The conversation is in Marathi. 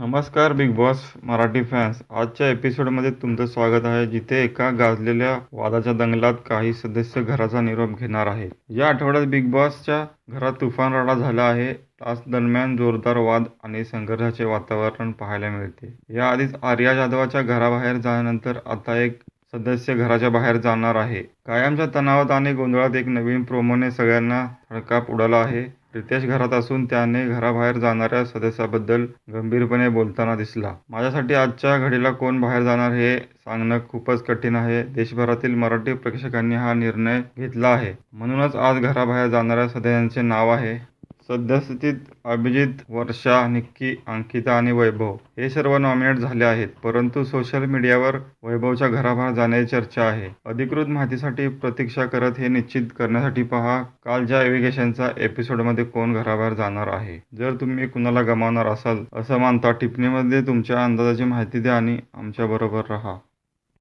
नमस्कार बिग बॉस मराठी फॅन्स. आजच्या एपिसोडमध्ये तुमचं स्वागत आहे. जिथे एका गाजलेल्या वादाच्या दंगलात काही सदस्य घराचा निरोप घेणार आहेत. या आठवड्यात बिग बॉसच्या घरात तुफान राडा झाला आहे. तास दरम्यान जोरदार वाद आणि संघर्षाचे वातावरण पाहायला मिळते. याआधीच आर्या जाधवाच्या घराबाहेर झाल्यानंतर आता एक सदस्य घराच्या बाहेर जाणार आहे. कायमच्या तणावात आणि गोंधळात एक नवीन प्रोमोने सगळ्यांना हडकाप उडाला आहे. रितेश घरात असून त्याने घराबाहेर जाणाऱ्या सदस्याबद्दल गंभीरपणे बोलताना दिसला. माझ्यासाठी आजच्या घडीला कोण बाहेर जाणार हे सांगणं खूपच कठीण आहे. देशभरातील मराठी प्रेक्षकांनी हा निर्णय घेतला आहे. म्हणूनच आज घराबाहेर जाणाऱ्या सदस्यांचे नाव आहे. सद्यस्थितीत अभिजित वर्षा निक्की अंकिता आणि वैभव हे सर्व नॉमिनेट झाले आहेत. परंतु सोशल मीडियावर वैभवच्या घराबाहेर जाण्याची चर्चा आहे. अधिकृत माहितीसाठी प्रतीक्षा करत हे निश्चित करण्यासाठी पहा कालच्या एव्हिगेशनचा एपिसोडमध्ये कोण घराबाहेर जाणार आहे. जर तुम्ही कुणाला गमावणार असाल असं मानता टिप्पणीमध्ये तुमच्या अंदाजाची माहिती द्या आणि आमच्याबरोबर राहा.